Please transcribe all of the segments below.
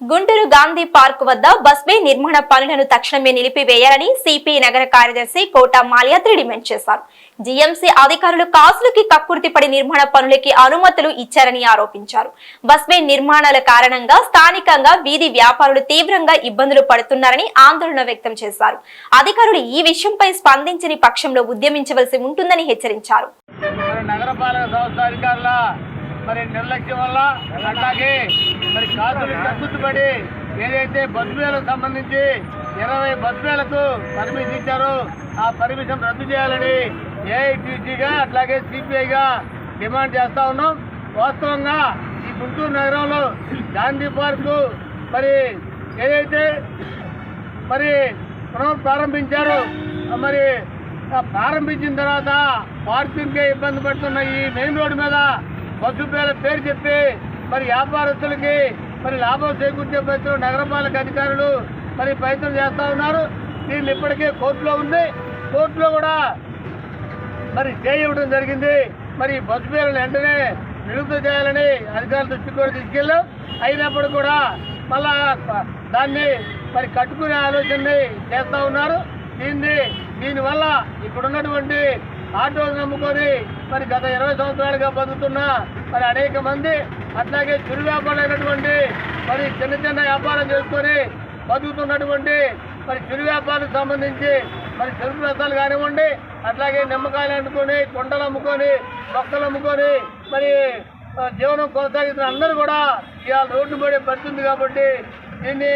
Guntur Gandhi park వద్ద బస్వే నిర్మాణ పనులను తక్షణమే నిలిపివేయాలని సిపిఐ నగర కార్యదర్శి కోట మాల్యాద్రి డిమాండ్ చేశారు. జీఎంసీ అధికారులు కాసులకి కక్కుర్తిపడి నిర్మాణ పనులకి అనుమతులు ఇచ్చారని ఆరోపించారు. బస్వే నిర్మాణాల కారణంగా స్థానికంగా వీధి వ్యాపారులు తీవ్రంగా ఇబ్బందులు పడుతున్నారని ఆందోళన వ్యక్తం చేశారు. అధికారులు ఈ విషయంపై స్పందించని పక్షంలో ఉద్యమించవలసి ఉంటుందని హెచ్చరించారు. నగరపాలక సంస్థ అధికారుల మరి నిర్లక్ష్యం వల్ల అట్లాగే మరి కాసులు తగ్గుతుపడి ఏదైతే బస్సు వేలకు సంబంధించి ఇరవై బస్సు వేలకు పర్మిషన్ ఇచ్చారో ఆ పర్మిషన్ రద్దు చేయాలని ఏఐటీసీగా అట్లాగే సిపిఐగా డిమాండ్ చేస్తా ఉన్నాం. వాస్తవంగా ఈ గుంటూరు నగరంలో గాంధీ పార్కు మరి ఏదైతే మరి పునః ప్రారంభించారు మరి ప్రారంభించిన తర్వాత పార్కింగ్కే ఇబ్బంది పడుతున్న ఈ మెయిన్ రోడ్డు మీద బస్సు పేరు పేరు చెప్పి మరి వ్యాపారస్తులకి మరి లాభం చేకూర్చే ప్రయత్నం నగరపాలక అధికారులు మరి ప్రయత్నం చేస్తూ ఉన్నారు. దీన్ని ఇప్పటికే కోర్టులో ఉంది. కోర్టులో కూడా మరి స్టే ఇవ్వడం జరిగింది. మరి బస్సు పేర్లను వెంటనే నిలుపుదల చేయాలని అధికారుల దృష్టికి కూడా తీసుకెళ్ళాం. అయినప్పుడు కూడా మళ్ళా దాన్ని మరి కట్టుకునే ఆలోచనని చేస్తూ ఉన్నారు. దీన్ని దీనివల్ల ఇప్పుడున్నటువంటి ఆటోలు నమ్ముకొని మరి గత ఇరవై సంవత్సరాలుగా బతుకుతున్న మరి అనేక మంది అట్లాగే చిరు వ్యాపారులైనటువంటి మరి చిన్న చిన్న వ్యాపారం చేసుకొని బతుకుతున్నటువంటి మరి చిరు వ్యాపారాలకు సంబంధించి మరి చెరుకు రసాలు కానివ్వండి అట్లాగే నిమ్మకాయలు అమ్ముకొని కొండలు అమ్ముకొని మొక్కలు అమ్ముకొని మరి జీవనం కొనసాగిస్తున్న అందరూ కూడా ఇవాళ రోడ్డు పడే పరిస్థితుంది కాబట్టి దీన్ని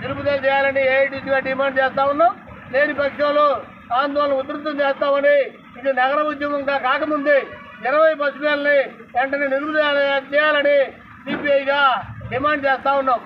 తిరుపతి చేయాలని ఏఐటీసీగా డిమాండ్ చేస్తా ఉన్నాం. లేని పక్షంలో ఆందోళన ఉధృతం చేస్తామని ఇది నగర ఉద్యమంగా కాకముందే ఇరవై బస్సు వేలని వెంటనే నిలుపుదల చేయాలని సిపిఐగా డిమాండ్ చేస్తా ఉన్నాం.